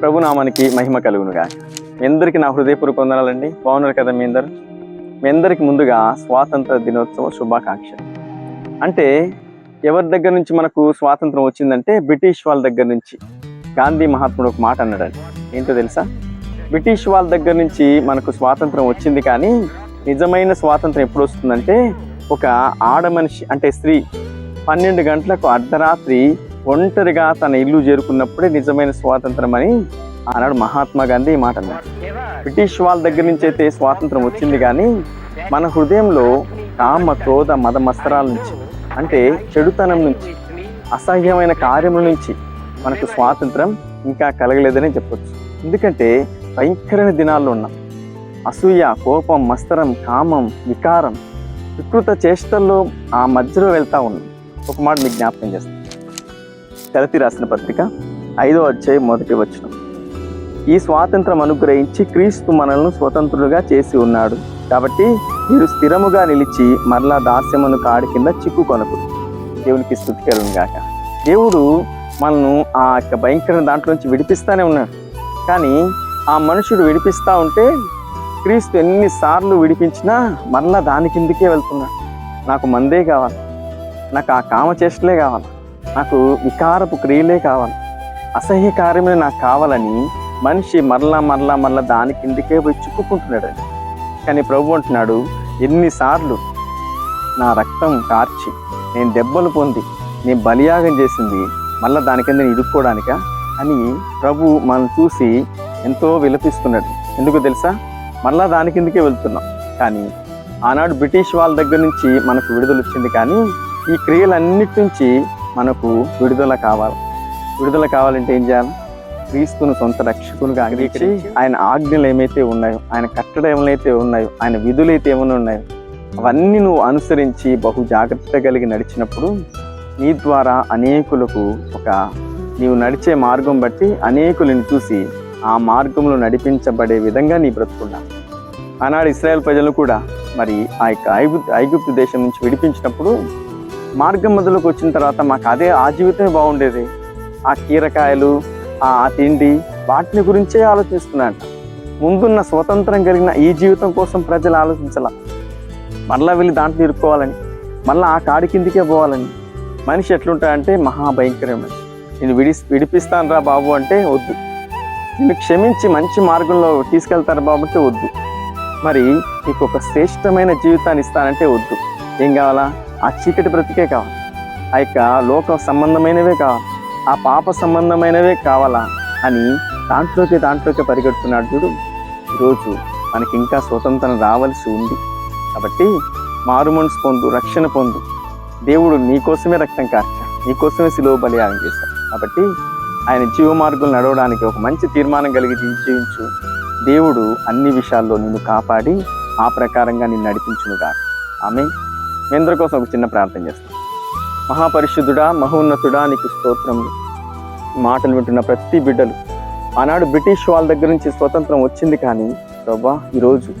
ప్రభునామానికి మహిమ కలుగునుగా. మీ అందరికీ నా హృదయపూర్వక వందనాలండి. బాగున్నారు కదా మీ అందరు? మీ అందరికి ముందుగా స్వాతంత్ర దినోత్సవ శుభాకాంక్ష అంటే ఎవరి దగ్గర నుంచి మనకు స్వాతంత్రం వచ్చిందంటే బ్రిటిష్ వాళ్ళ దగ్గర నుంచి గాంధీ మహాత్ముడు ఒక మాట అన్నాడండి. ఏంటో తెలుసా? బ్రిటిష్ వాళ్ళ దగ్గర నుంచి మనకు స్వాతంత్రం వచ్చింది కానీ నిజమైన స్వాతంత్రం ఎప్పుడు వస్తుందంటే ఒక ఆడ మనిషి అంటే స్త్రీ పన్నెండు గంటలకు అర్ధరాత్రి ఒంటరిగా తన ఇల్లు చేరుకున్నప్పుడే నిజమైన స్వాతంత్రం అని ఆనాడు మహాత్మా గాంధీ ఈ మాట బ్రిటిష్ వాళ్ళ దగ్గర నుంచి అయితే స్వాతంత్రం వచ్చింది కానీ మన హృదయంలో కామ క్రోధ మద మత్సరాల నుంచి అంటే చెడుతనం నుంచి అసహ్యమైన కార్యముల నుంచి మనకు స్వాతంత్రం ఇంకా కలగలేదని చెప్పొచ్చు. ఎందుకంటే భయంకరమైన దినాల్లో ఉన్నాం. అసూయ కోపం మస్తరం కామం వికారం వికృత చేష్టల్లో ఆ మధ్యలో వెళ్తా ఉన్నాం. ఒక మాట మీకు జ్ఞాపకం చేస్తాను కలతి రాసిన పత్రిక ఐదో అధ్యాయం మొదటి వచనం. ఈ స్వాతంత్రం అనుగ్రహించి క్రీస్తు మనల్ని స్వతంత్రులుగా చేసి ఉన్నాడు. కాబట్టి మీరు స్థిరముగా నిలిచి మరలా దాస్యమును కాడి కింద చిక్కుకొనకు. దేవునికి స్థుతికరం గాక. దేవుడు మనను ఆ యొక్క భయంకర దాంట్లో నుంచి విడిపిస్తానే ఉన్నాడు. కానీ ఆ మనుషుడు విడిపిస్తా ఉంటే క్రీస్తు ఎన్నిసార్లు విడిపించినా మరలా దాని కిందకే వెళ్తున్నాడు. నాకు మందే కావాలి. నాకు ఆ కామచేష్టలే కావాలి. నాకు వికారపు క్రియలే కావాలి. అసహ్య కార్యమే నాకు కావాలని మనిషి మరలా మరలా మరలా దాని కిందకే పోయి చిక్కుకుంటున్నాడు. కానీ ప్రభు అంటున్నాడు ఎన్నిసార్లు నా రక్తం కార్చి నేను దెబ్బలు పొంది నేను బలియాగం చేసింది మళ్ళా దాని కింద ఇరుక్కోవడానిక అని ప్రభు మనం చూసి ఎంతో విలపిస్తున్నాడు. ఎందుకు తెలుసా? మళ్ళా దాని కిందకే వెళ్తున్నాం. కానీ ఆనాడు బ్రిటిష్ వాళ్ళ దగ్గర నుంచి మనకు విడుదల వచ్చింది. కానీ ఈ క్రియలన్నిటి నుంచి మనకు విడుదల కావాలి. విడుదల కావాలంటే ఏం చేయాలి? క్రీస్తును సొంత రక్షకునిగా అంగీకరించి ఆయన ఆజ్ఞలు ఏమైతే ఉన్నాయో ఆయన కట్టడం ఏమైతే ఉన్నాయో ఆయన విధులు అయితే ఏమైనా ఉన్నాయో అవన్నీ నువ్వు అనుసరించి బహు జాగ్రత్త కలిగి నడిచినప్పుడు నీ ద్వారా అనేకులకు ఒక నీవు నడిచే మార్గం బట్టి అనేకులను చూసి ఆ మార్గంలో నడిపించబడే విధంగా నీ బ్రతుకున్నా ఆనాడు ఇస్రాయేల్ ప్రజలు కూడా మరి ఆ యొక్క ఐగుప్తు ఐగుప్తు దేశం నుంచి విడిపించినప్పుడు మార్గం మధ్యలోకి వచ్చిన తర్వాత మాకు అదే ఆ జీవితమే బాగుండేది. ఆ కీరకాయలు ఆ తిండి వాటిని గురించే ఆలోచిస్తున్నాడు ముందున్న స్వతంత్రం కలిగిన ఈ జీవితం కోసం ప్రజలు ఆలోచించాల? మళ్ళా వెళ్ళి దాంట్లో ఇరుక్కోవాలని మళ్ళీ ఆ కాడి కిందికే పోవాలని. మనిషి ఎట్లుంటాడంటే మహాభయంకరమైన. నేను విడి విడిపిస్తాను రా బాబు అంటే వద్దు. నిన్ను క్షమించి మంచి మార్గంలో తీసుకెళ్తారు బాబు అంటే వద్దు. మరి నీకు ఒక శ్రేష్టమైన జీవితాన్ని ఇస్తానంటే వద్దు. ఏం కావాలా? ఆ చీకటి బ్రతికే కావాలి. ఆ యొక్క లోక సంబంధమైనవే కావాలి. ఆ పాప సంబంధమైనవే కావాలా అని దాంట్లోకి దాంట్లోకి పరిగెడుతున్నాడు చూడు. ఈరోజు మనకి ఇంకా స్వతంత్రం రావాల్సి ఉంది. కాబట్టి మారుమనసు పొందు రక్షణ పొందు. దేవుడు నీకోసమే రక్తం కార్చాడు. నీకోసమే సిలువ బలియాగం చేశాడు. కాబట్టి ఆయన జీవ మార్గం నడవడానికి ఒక మంచి తీర్మానం కలిగి జీవించు. దేవుడు అన్ని విషయాల్లో నిన్ను కాపాడి ఆ ప్రకారంగా నిన్ను నడిపించునుగా ఆమె మీ అందరి కోసం ఒక చిన్న ప్రార్థన చేస్తాం. మహాపరిశుద్ధుడా మహోన్నతుడా నీకు స్తోత్రములు. మాటలు వింటున్న ప్రతి బిడ్డలు ఆనాడు బ్రిటిష్ వాళ్ళ దగ్గర నుంచి స్వతంత్రం వచ్చింది కానీ ప్రభా ఈరోజు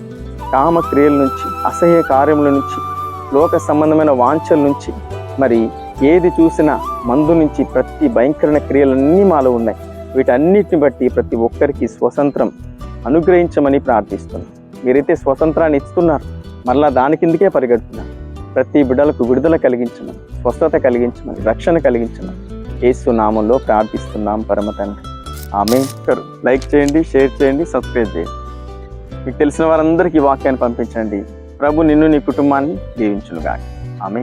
కామ క్రియల నుంచి అసహ్య కార్యముల నుంచి లోక సంబంధమైన వాంఛల నుంచి మరి ఏది చూసినా మందు నుంచి ప్రతి భయంకరమైన క్రియలన్నీ మాలో ఉన్నాయి. వీటన్నిటిని బట్టి ప్రతి ఒక్కరికి స్వతంత్రం అనుగ్రహించమని ప్రార్థిస్తున్నాం. మీరైతే స్వతంత్రాన్ని ఇస్తున్నారు మరలా దాని కిందకే పరిగెడుతున్నారు. ప్రతి బిడ్డలకు విడుదల కలిగించమని స్వస్థత కలిగించమని రక్షణ కలిగించమని ఏసు నామంలో ప్రార్థిస్తున్నాం పరమ తండ్రి. ఆమె లైక్ చేయండి షేర్ చేయండి సబ్స్క్రైబ్ చేయండి. మీకు తెలిసిన వారందరికీ వాక్యాన్ని పంపించండి. ప్రభు నిన్ను నీ కుటుంబాన్ని దీవించునుగా ఆమె